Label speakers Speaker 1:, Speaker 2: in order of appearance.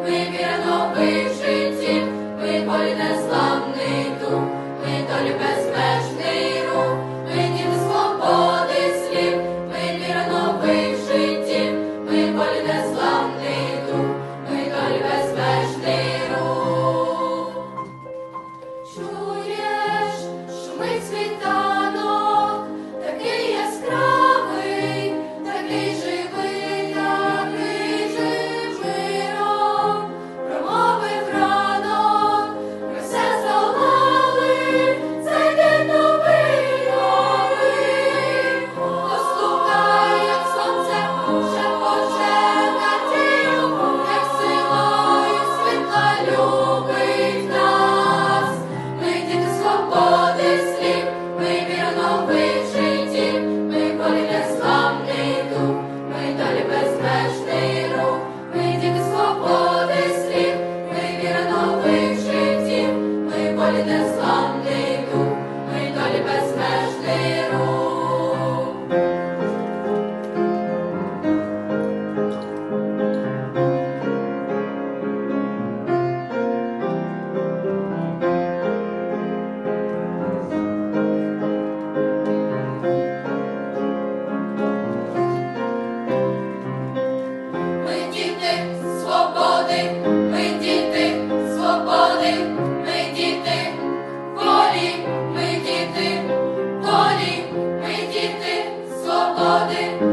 Speaker 1: Women Ми далі без свободи,